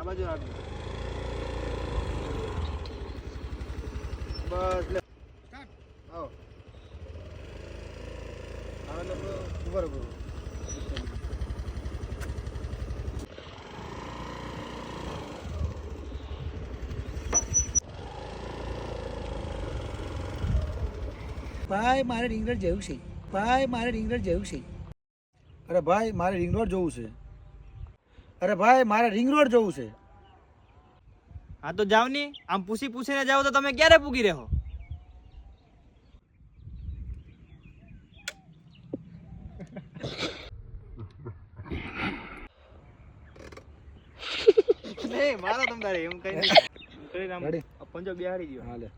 આ બાજુ રાખજો બસ લે આવો. એટલે ઉભર રહો ભાઈ મારે રિંગ રોડ જવું છે. ભાઈ મારે રિંગ રોડ જવું છે. અરે ભાઈ મારે રિંગ રોડ જવું છે. અરે ભાઈ મારે રિંગ રોડ જવું છે. હા તો જાવની. આમ પૂછી પૂછીને જાવ તો તમે ક્યારે પૂગી રહો? નહીં મારો તમ તારે એમ કઈ? પંજો બેહાડી દો હા લે.